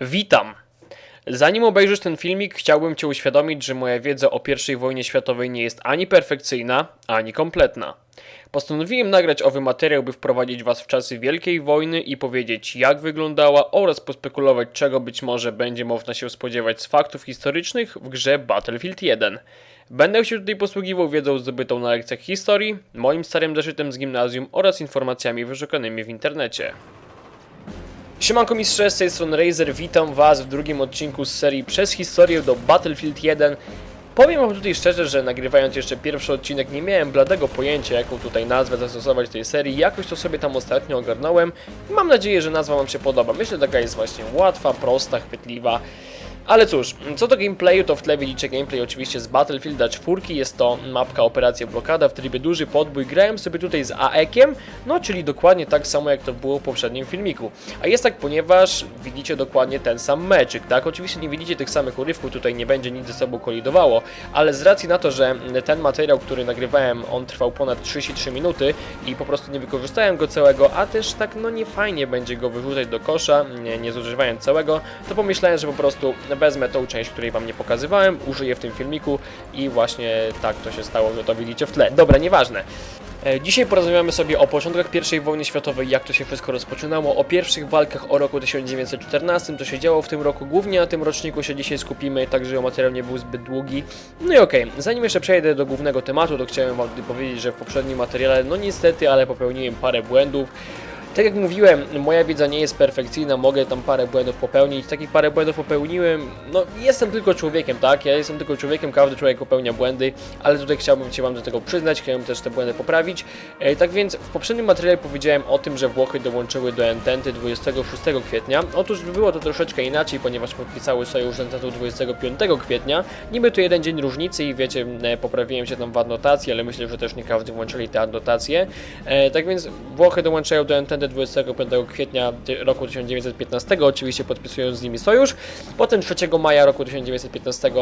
Witam! Zanim obejrzysz ten filmik, chciałbym Cię uświadomić, że moja wiedza o I wojnie światowej nie jest ani perfekcyjna, ani kompletna. Postanowiłem nagrać owy materiał, by wprowadzić Was w czasy Wielkiej Wojny i powiedzieć, jak wyglądała oraz pospekulować, czego być może będzie można się spodziewać z faktów historycznych w grze Battlefield 1. Będę się tutaj posługiwał wiedzą zdobytą na lekcjach historii, moim starym zeszytem z gimnazjum oraz informacjami wyszukanymi w internecie. Siemanko mistrze, z tej strony Razer, witam was w drugim odcinku z serii Przez historię do Battlefield 1. Powiem wam tutaj szczerze, że nagrywając jeszcze pierwszy odcinek nie miałem bladego pojęcia jaką tutaj nazwę zastosować tej serii, jakoś to sobie tam ostatnio ogarnąłem mam nadzieję, że nazwa wam się podoba. Myślę, że taka jest właśnie łatwa, prosta, chwytliwa. Ale cóż, co do gameplayu, to w tle widzicie gameplay oczywiście z Battlefielda 4, jest to mapka Operacja Blokada w trybie duży podbój, grałem sobie tutaj z AEK-iem, no czyli dokładnie tak samo jak to było w poprzednim filmiku. A jest tak, ponieważ widzicie dokładnie ten sam meczyk, tak? Oczywiście nie widzicie tych samych urywków, tutaj nie będzie nic ze sobą kolidowało, ale z racji na to, że ten materiał, który nagrywałem, on trwał ponad 33 minuty i po prostu nie wykorzystałem go całego, a też tak no nie fajnie będzie go wyrzucać do kosza, nie, nie zużywając całego, to pomyślałem, że po prostu wezmę tą część, której Wam nie pokazywałem, użyję w tym filmiku i właśnie tak to się stało, że to widzicie w tle. Dobra, nieważne. E, Dzisiaj porozmawiamy sobie o początkach I wojny światowej, jak to się wszystko rozpoczynało, o pierwszych walkach o roku 1914, co się działo w tym roku. Głównie na tym roczniku się dzisiaj skupimy, tak żeby materiał nie był zbyt długi. No i okej, zanim jeszcze przejdę do głównego tematu, to chciałem Wam powiedzieć, że w poprzednim materiale, no niestety, ale popełniłem parę błędów. Tak jak mówiłem, moja wiedza nie jest perfekcyjna, mogę tam parę błędów popełnić. Takich parę błędów popełniłem. No, jestem tylko człowiekiem, tak? Ja jestem tylko człowiekiem, każdy człowiek popełnia błędy, ale tutaj chciałbym się Wam do tego przyznać, chciałbym też te błędy poprawić. E, tak więc w poprzednim materiale powiedziałem o tym, że Włochy dołączyły do Ententy 26 kwietnia. Otóż było to troszeczkę inaczej, ponieważ podpisały sojusz Ententu 25 kwietnia. Niby to jeden dzień różnicy i wiecie, e, poprawiłem się tam w adnotacji, ale myślę, że też nie każdy włączyli te adnotacje. E, tak więc Włochy dołączają do Ententy 25 kwietnia roku 1915, oczywiście podpisując z nimi sojusz. Potem 3 maja roku 1915 e,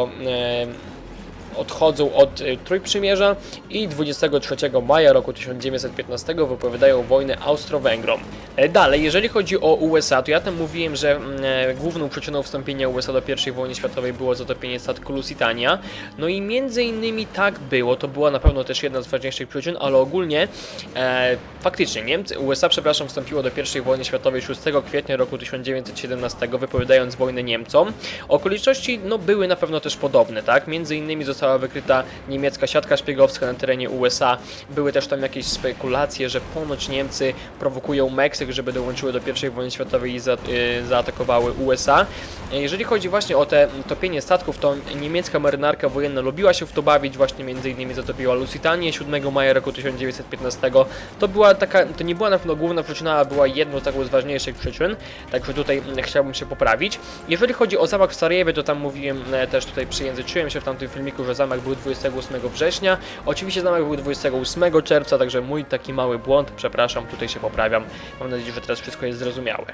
odchodzą od e, Trójprzymierza i 23 maja roku 1915 wypowiadają wojnę Austro-Węgrom. E, Dalej, jeżeli chodzi o USA, to ja tam mówiłem, że mm, e, główną przyczyną wstąpienia USA do I wojny światowej było zatopienie statku Lusitania. No i między innymi tak było, to była na pewno też jedna z ważniejszych przyczyn, ale ogólnie e, faktycznie Niemcy, USA, przepraszam, wstąpiło do I wojny światowej 6 kwietnia roku 1917, wypowiadając wojnę Niemcom. Okoliczności no, były na pewno też podobne, tak? Między innymi została wykryta niemiecka siatka szpiegowska na terenie USA. Były też tam jakieś spekulacje, że ponoć Niemcy prowokują Meksyk, żeby dołączyły do I wojny światowej i za, y, zaatakowały USA. Jeżeli chodzi właśnie o te topienie statków, to niemiecka marynarka wojenna lubiła się w to bawić, właśnie między innymi zatopiła Lusitanię 7 maja roku 1915. To była taka, to nie była na pewno główna przyczyna, a była jedną taką z ważniejszych przyczyn, także tutaj chciałbym się poprawić. Jeżeli chodzi o zamach w Sarajewie, to tam mówiłem, e, też tutaj przyjęzyczyłem się w tamtym filmiku, że zamek był 28 września. Oczywiście zamek był 28 czerwca, także mój taki mały błąd, przepraszam, tutaj się poprawiam. Mam nadzieję, że teraz wszystko jest zrozumiałe.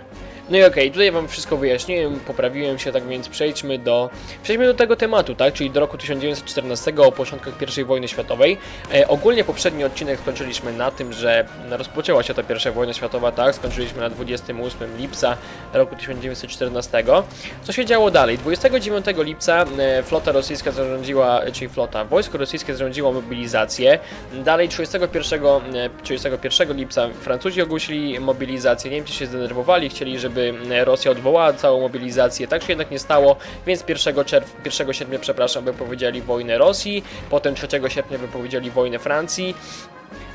No i okej, tutaj Wam wszystko wyjaśniłem, poprawiłem się, tak więc przejdźmy do, przejdźmy do tego tematu, tak, czyli do roku 1914, o początkach I wojny światowej. E, ogólnie poprzedni odcinek skończyliśmy na tym, że rozpoczęła się ta pierwsza wojna światowa, tak, skończyliśmy na 28 lipca roku 1914. Co się działo dalej? 29 lipca e, flota rosyjska zarządziła, czyli flota, wojsko rosyjskie zarządziło mobilizację. Dalej 31, e, 31 lipca Francuzi ogłosili mobilizację, Niemcy się zdenerwowali, chcieli, żeby e, Rosja odwołała całą mobilizację. Tak się jednak nie stało, więc 1, czerw- 1 sierpnia, przepraszam, wypowiedzieli wojnę Rosji, potem 3 sierpnia wypowiedzieli wojnę Francji.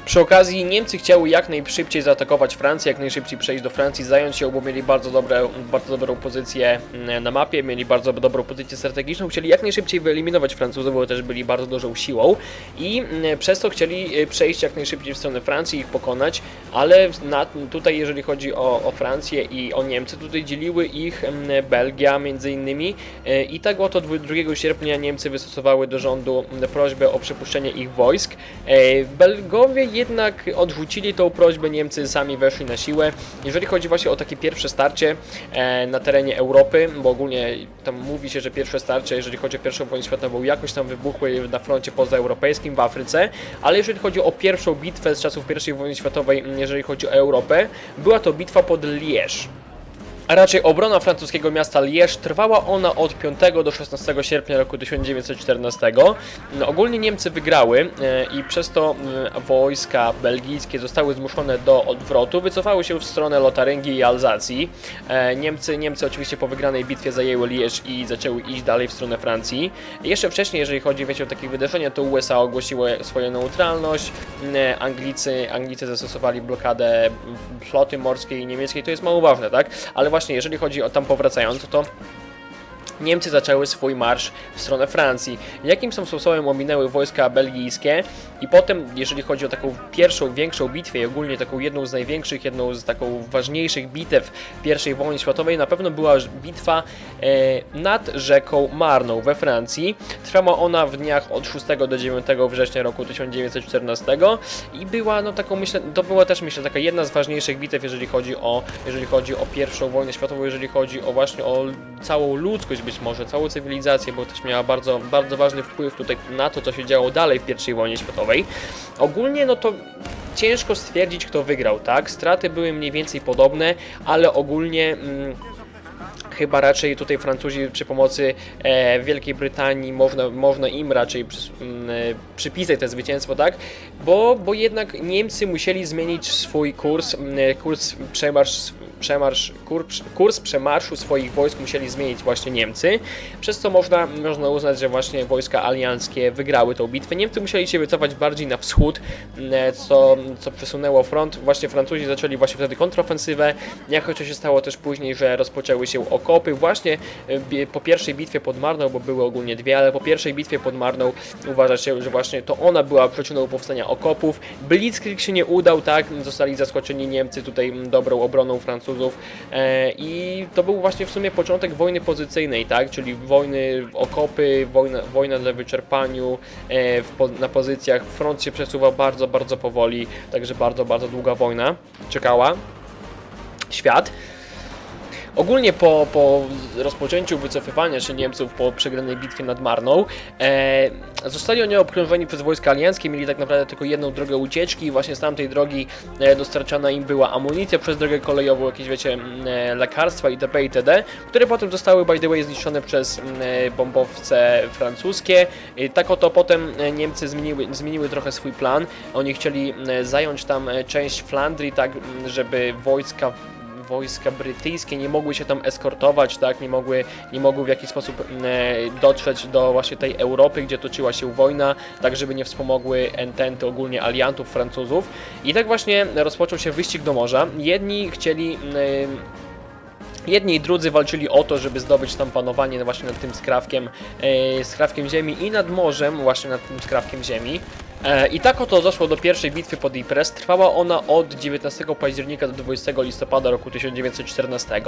Przy okazji Niemcy chciały jak najszybciej zaatakować Francję, jak najszybciej przejść do Francji, zająć ją, bo mieli bardzo, dobre, bardzo dobrą pozycję mm, na mapie, mieli bardzo dobrą pozycję strategiczną, chcieli jak najszybciej wyeliminować Francuzów, bo też byli bardzo dużą siłą i mm, przez to chcieli y, przejść jak najszybciej w stronę Francji, ich pokonać, ale na, tutaj jeżeli chodzi o, o Francję i o Niemcy, tutaj dzieliły ich mm, Belgia między innymi y, i tak oto 2 sierpnia Niemcy wystosowały do rządu mm, prośbę o przepuszczenie ich wojsk. E, Belgowie jednak odrzucili tą prośbę, Niemcy sami weszli na siłę. Jeżeli chodzi właśnie o takie pierwsze starcie e, na terenie Europy, bo ogólnie tam mówi się, że pierwsze starcie, jeżeli chodzi o I wojnę światową, jakoś tam wybuchły na froncie pozaeuropejskim w Afryce, ale jeżeli chodzi o pierwszą bitwę z czasów I wojny światowej, jeżeli chodzi o Europę, była to bitwa pod Liège. A raczej obrona francuskiego miasta Liège trwała ona od 5 do 16 sierpnia roku 1914. No, ogólnie Niemcy wygrały e, i przez to e, wojska belgijskie zostały zmuszone do odwrotu, wycofały się w stronę Lotaryngii i Alzacji. E, Niemcy, Niemcy oczywiście po wygranej bitwie zajęły Liège i zaczęły iść dalej w stronę Francji. Jeszcze wcześniej, jeżeli chodzi wiecie, o takie wydarzenia, to USA ogłosiło swoją neutralność, e, Anglicy, Anglicy zastosowali blokadę floty morskiej niemieckiej, to jest mało ważne, tak? Ale właśnie jeżeli chodzi o tam powracając, to Niemcy zaczęły swój marsz w stronę Francji. Jakimś tam sposobem ominęły wojska belgijskie i potem, jeżeli chodzi o taką pierwszą, większą bitwę i ogólnie taką jedną z największych, jedną z taką ważniejszych bitew I wojny światowej, na pewno była bitwa e, nad rzeką Marną we Francji. Trwała ona w dniach od 6 do 9 września roku 1914 i była, no taką myślę, to była też myślę taka jedna z ważniejszych bitew, jeżeli chodzi o, jeżeli chodzi o pierwszą wojnę światową, jeżeli chodzi o właśnie o całą ludzkość być może, całą cywilizację, bo też miała bardzo, bardzo ważny wpływ tutaj na to, co się działo dalej w I wojnie światowej. Ogólnie, no to ciężko stwierdzić, kto wygrał, tak? Straty były mniej więcej podobne, ale ogólnie. Mm, Chyba raczej tutaj Francuzi przy pomocy e, Wielkiej Brytanii można, można im raczej przys, m, e, przypisać to zwycięstwo, tak? Bo, bo jednak Niemcy musieli zmienić swój kurs, m, e, kurs przemarsz, przemarsz kurs, kurs przemarszu swoich wojsk musieli zmienić właśnie Niemcy, przez co można, można uznać, że właśnie wojska alianckie wygrały tą bitwę. Niemcy musieli się wycofać bardziej na wschód, m, e, co, co przesunęło front. Właśnie Francuzi zaczęli właśnie wtedy kontrofensywę, jak to się stało też później, że rozpoczęły się okopy. Właśnie e, po pierwszej bitwie pod Marną, bo były ogólnie dwie, ale po pierwszej bitwie pod Marną uważa się, że właśnie to ona była przyczyną powstania okopów. Blitzkrieg się nie udał, tak? Zostali zaskoczeni Niemcy tutaj dobrą obroną Francuzów e, i to był właśnie w sumie początek wojny pozycyjnej, tak? Czyli wojny okopy, wojna, wojna dla wyczerpaniu e, na pozycjach. Front się przesuwa bardzo, bardzo powoli, także bardzo, bardzo długa wojna czekała świat. Ogólnie po, po rozpoczęciu wycofywania się Niemców po przegranej bitwie nad Marną, e, zostali oni obkrążeni przez wojska alianckie, mieli tak naprawdę tylko jedną drogę ucieczki i właśnie z tamtej drogi e, dostarczana im była amunicja przez drogę kolejową, jakieś wiecie, e, lekarstwa itp. itd., które potem zostały by the way zniszczone przez e, bombowce francuskie. I tak oto potem e, Niemcy zmieniły, zmieniły trochę swój plan. Oni chcieli zająć tam e, część Flandrii, tak żeby wojska wojska brytyjskie nie mogły się tam eskortować, tak, nie mogły, nie mogły w jakiś sposób e, dotrzeć do właśnie tej Europy, gdzie toczyła się wojna, tak żeby nie wspomogły ententy ogólnie aliantów Francuzów. I tak właśnie rozpoczął się wyścig do morza. Jedni chcieli e, Jedni i drudzy walczyli o to, żeby zdobyć tam panowanie właśnie nad tym skrawkiem, e, skrawkiem ziemi i nad morzem, właśnie nad tym skrawkiem ziemi. E, I tak oto doszło do pierwszej bitwy pod Ypres. Trwała ona od 19 października do 20 listopada roku 1914. E,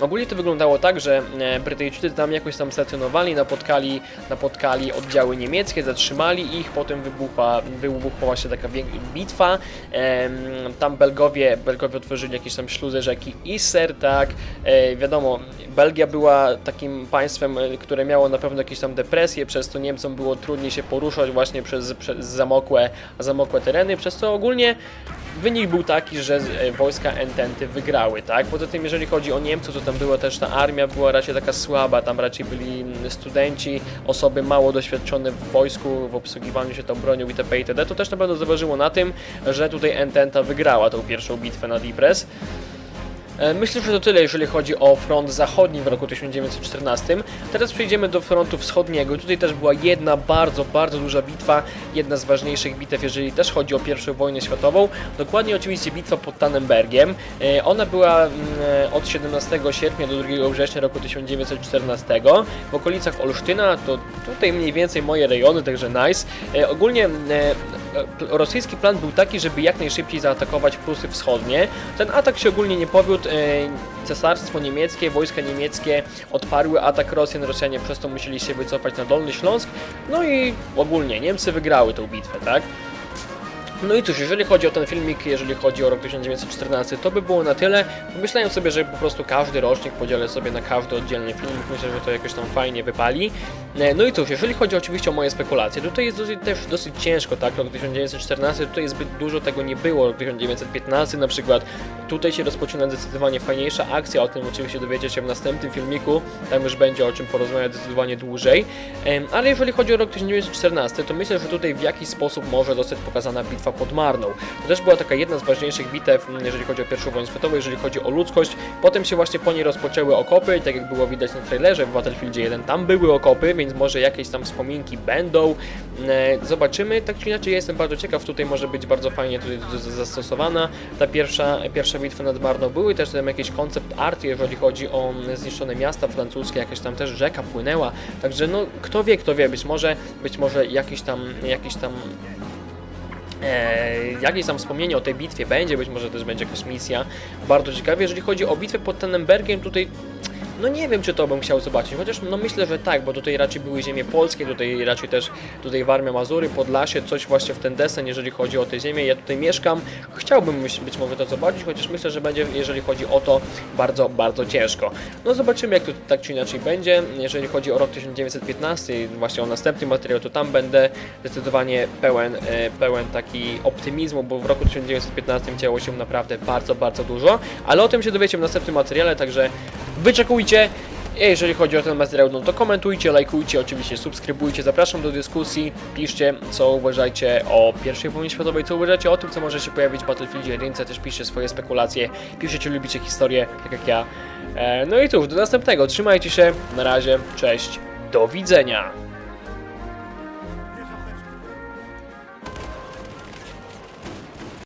ogólnie to wyglądało tak, że e, Brytyjczycy tam jakoś tam stacjonowali, napotkali, napotkali oddziały niemieckie, zatrzymali ich, potem wybuchła, wybuchła się taka bitwa. Tam Belgowie, Belgowie otworzyli jakieś tam śluzy rzeki Isser, tak. Wiadomo, Belgia była takim państwem, które miało na pewno jakieś tam depresje, przez to Niemcom było trudniej się poruszać właśnie przez zamokłe, zamokłe tereny, przez co ogólnie wynik był taki, że e, wojska Ententy wygrały, tak? Poza tym, jeżeli chodzi o Niemców, to tam była też ta armia, była raczej taka słaba, tam raczej byli studenci, osoby mało doświadczone w wojsku, w obsługiwaniu się tą bronią itp. itd. To też na pewno zależało na tym, że tutaj Ententa wygrała tą pierwszą bitwę nad Ypres. E, Myślę, że to tyle, jeżeli chodzi o front zachodni w roku 1914. Teraz przejdziemy do frontu wschodniego. Tutaj też była jedna bardzo, bardzo duża bitwa, jedna z ważniejszych bitew, jeżeli też chodzi o I wojnę światową. Dokładnie oczywiście bitwa pod Tannenbergiem. E, Ona była mm, e, od 17 sierpnia do 2 września roku 1914 w okolicach Olsztyna. To tutaj mniej więcej moje rejony, także nice. Ogólnie e, rosyjski plan był taki, żeby jak najszybciej zaatakować Prusy Wschodnie. Ten atak się ogólnie nie powiódł. e, Cesarstwo niemieckie, wojska niemieckie odparły atak Rosjan. Rosjanie przez to musieli się wycofać na Dolny Śląsk. No i ogólnie Niemcy wygrały tę bitwę, tak? No i cóż, jeżeli chodzi o ten filmik, jeżeli chodzi o rok 1914, to by było na tyle. Pomyślałem sobie, że po prostu każdy rocznik podzielę sobie na każdy oddzielny filmik. Myślę, że to jakoś tam fajnie wypali. E, No i cóż, jeżeli chodzi oczywiście o moje spekulacje, tutaj jest dosyć, też dosyć ciężko, tak? Rok 1914, tutaj zbyt dużo tego nie było. Rok 1915 na przykład, tutaj się rozpoczyna zdecydowanie fajniejsza akcja. O tym oczywiście dowiecie się w następnym filmiku. Tam już będzie o czym porozmawiać zdecydowanie dłużej. Ale jeżeli chodzi o rok 1914, to myślę, że tutaj w jakiś sposób może zostać pokazana bitwa pod Marną. To też była taka jedna z ważniejszych bitew, m, jeżeli chodzi o I wojnę światową, jeżeli chodzi o ludzkość. Potem się właśnie po niej rozpoczęły okopy i tak jak było widać na trailerze w Battlefieldzie 1, tam były okopy, więc może jakieś tam wspominki będą. E, Zobaczymy, tak czy inaczej jestem bardzo ciekaw, tutaj może być bardzo fajnie tutaj zastosowana ta pierwsza, pierwsza bitwa nad Marną. Były też tam jakieś koncept art, jeżeli chodzi o mm, zniszczone miasta francuskie, jakaś tam też rzeka płynęła, także no kto wie, kto wie, być może, być może jakiś tam, jakiś tam jakieś tam wspomnienie o tej bitwie będzie, być może też będzie jakaś misja. Bardzo ciekawie, jeżeli chodzi o bitwę pod Tannenbergiem, tutaj no nie wiem, czy to bym chciał zobaczyć, chociaż no myślę, że tak, bo tutaj raczej były ziemie polskie, tutaj raczej też tutaj Warmia Mazury, Podlasie, coś właśnie w ten desen, jeżeli chodzi o te ziemię. Ja tutaj mieszkam, chciałbym być może to zobaczyć, chociaż myślę, że będzie, jeżeli chodzi o to, bardzo, bardzo ciężko. No zobaczymy, jak to tak czy inaczej będzie. Jeżeli chodzi o rok 1915, i właśnie o następny materiał, to tam będę zdecydowanie pełen, e, pełen taki optymizmu, bo w roku 1915 działo się naprawdę bardzo, bardzo dużo, ale o tym się dowiecie w następnym materiale, także wyczekujcie. Jeżeli chodzi o ten materiał, no to komentujcie, lajkujcie, oczywiście subskrybujcie, zapraszam do dyskusji, piszcie co uważacie o I wojnie światowej, co uważacie o tym, co może się pojawić w Battlefieldzie 1, też piszcie swoje spekulacje, piszcie czy lubicie historię, tak jak ja. E, No i cóż, do następnego, trzymajcie się, na razie, cześć, do widzenia.